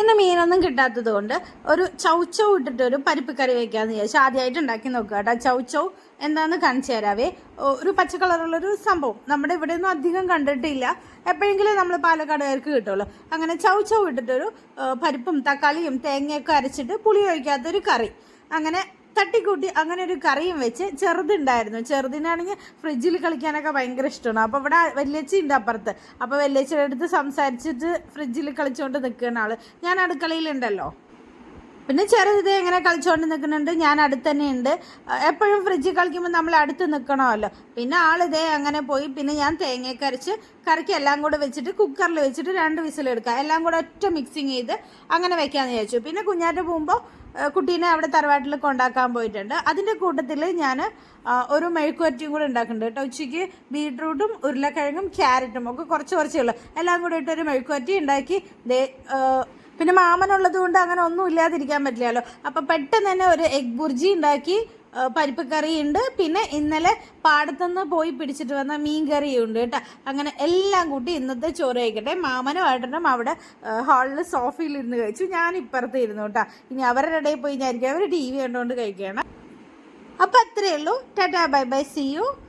ഇന്ന് മീനൊന്നും കിട്ടാത്തത് കൊണ്ട് ഒരു ചൗച്ചൗ ഇട്ടിട്ട് ഒരു പരിപ്പ് കറി വെക്കാന്ന് വിചാരിച്ചു ആദ്യമായിട്ട് ഉണ്ടാക്കി നോക്കുക കേട്ടോ. ചൗച്ചൗ എന്താന്ന് കാണിച്ചു തരാവേ. ഒരു പച്ച കളറുള്ളൊരു സംഭവം. നമ്മുടെ ഇവിടെ ഒന്നും അധികം കണ്ടിട്ടില്ല. എപ്പോഴെങ്കിലും നമ്മൾ പാലക്കാടുകാർക്ക് കിട്ടുള്ളൂ. അങ്ങനെ ചൗച്ചൗ ഇട്ടിട്ടൊരു പരിപ്പും തക്കാളിയും തേങ്ങയൊക്കെ അരച്ചിട്ട് പുളി ഒഴിക്കാത്തൊരു കറി. അങ്ങനെ തട്ടിക്കൂട്ടി അങ്ങനെ ഒരു കറിയും വെച്ച് ചെറുതുണ്ടായിരുന്നു. ചെറുതിനാണെങ്കിൽ ഫ്രിഡ്ജിൽ കളിക്കാനൊക്കെ ഭയങ്കര ഇഷ്ടമാണ്. അപ്പോൾ ഇവിടെ വല്യച്ചി ഉണ്ട് അപ്പുറത്ത്. അപ്പോൾ വല്യച്ചിയുടെ അടുത്ത് സംസാരിച്ചിട്ട് ഫ്രിഡ്ജിൽ കളിച്ചുകൊണ്ട് നിൽക്കുന്ന ആൾ ഞാൻ അടുക്കളയിലുണ്ടല്ലോ. പിന്നെ ചെറുത് എങ്ങനെ കളിച്ചുകൊണ്ട് നിൽക്കുന്നുണ്ട് ഞാൻ അടുത്ത് തന്നെ ഉണ്ട് എപ്പോഴും ഫ്രിഡ്ജിൽ കളിക്കുമ്പോൾ നമ്മൾ അടുത്ത് നിൽക്കണമല്ലോ പിന്നെ ആളിതേ അങ്ങനെ പോയി പിന്നെ ഞാൻ തേങ്ങയൊക്കെ അരച്ച് കറിക്ക് എല്ലാം കൂടെ വെച്ചിട്ട് കുക്കറിൽ വെച്ചിട്ട് രണ്ട് വിസിലെടുക്കുക എല്ലാം കൂടെ ഒറ്റ മിക്സിങ് ചെയ്ത് അങ്ങനെ വെക്കാമെന്ന് വിചാരിച്ചു. പിന്നെ കുഞ്ഞാറ്റ പോകുമ്പോൾ കുട്ടീനെ അവിടെ തറവാട്ടിൽ കൊണ്ടാക്കാൻ പോയിട്ടുണ്ട്. അതിന്റെ കൂട്ടത്തിൽ ഞാൻ ഒരു മെഴുക്കുവറ്റിയും കൂടെ ഉണ്ടാക്കുന്നുണ്ട് കേട്ടോ. ഉച്ചയ്ക്ക് ബീട്രൂട്ടും ഉരുളക്കിഴങ്ങും ക്യാരറ്റും ഒക്കെ കുറച്ച് കുറച്ചേ ഉള്ളൂ. എല്ലാം കൂടെ ഇട്ടൊരു മെഴുക്കുവറ്റി ഉണ്ടാക്കി ദേ പിന്നെ മാമനുള്ളത് കൊണ്ട് അങ്ങനെ ഒന്നും ഇല്ലാതിരിക്കാൻ പറ്റില്ലല്ലോ. അപ്പോൾ പെട്ടെന്ന് തന്നെ ഒരു എഗ് ബുർജി ഉണ്ടാക്കി പരിപ്പ് കറിയുണ്ട്. പിന്നെ ഇന്നലെ പാടത്തുനിന്ന് പോയി പിടിച്ചിട്ട് വന്ന മീൻ കറിയും ഉണ്ട് കേട്ടോ. അങ്ങനെ എല്ലാം കൂട്ടി ഇന്നത്തെ ചോറ് കഴിക്കട്ടെ. മാമനും ഏട്ടനും അവിടെ ഹാളിൽ സോഫയിൽ ഇരുന്ന് കഴിച്ചു. ഞാൻ ഇപ്പുറത്ത് ഇരുന്നു കേട്ടോ. ഇനി അവരുടെ ഇടയിൽ പോയി ഞാൻ അവർ ടി വി കണ്ടുകൊണ്ട് കഴിക്കണം. അപ്പോൾ അത്രയേ ഉള്ളൂ. Tata bye bye. See you